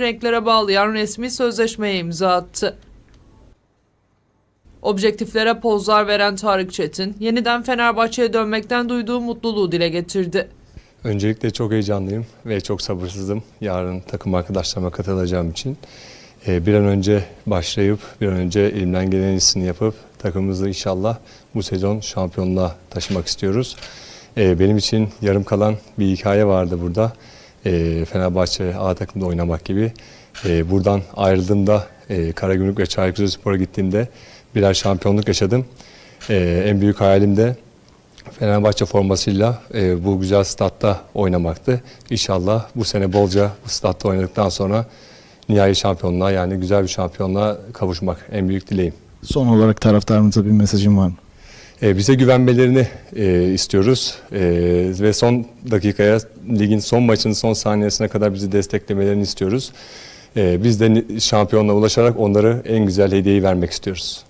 renklere bağlayan resmi sözleşmeye imza attı. Objektiflere pozlar veren Tarık Çetin, yeniden Fenerbahçe'ye dönmekten duyduğu mutluluğu dile getirdi. Öncelikle çok heyecanlıyım ve çok sabırsızım yarın takım arkadaşlarıma katılacağım için. Ee, Bir an önce başlayıp bir an önce elimden gelen iyisini yapıp takımımızı inşallah bu sezon şampiyonluğa taşımak istiyoruz. Ee, Benim için yarım kalan bir hikaye vardı burada. Ee, Fenerbahçe A takımda oynamak gibi. Ee, Buradan ayrıldığımda e, Karagümrük ve Çaykur Rizespor'a gittiğimde birer şampiyonluk yaşadım. Ee, En büyük hayalim de Fenerbahçe formasıyla e, bu güzel statta oynamaktı. İnşallah bu sene bolca bu statta oynadıktan sonra nihai şampiyonluğa yani güzel bir şampiyonluğa kavuşmak en büyük dileğim. Son olarak taraftarınıza bir mesajım var mı? E, bize güvenmelerini e, istiyoruz E, ve son dakikaya ligin son maçının son saniyesine kadar bizi desteklemelerini istiyoruz. Biz de şampiyonluğa ulaşarak onlara en güzel hediyeyi vermek istiyoruz.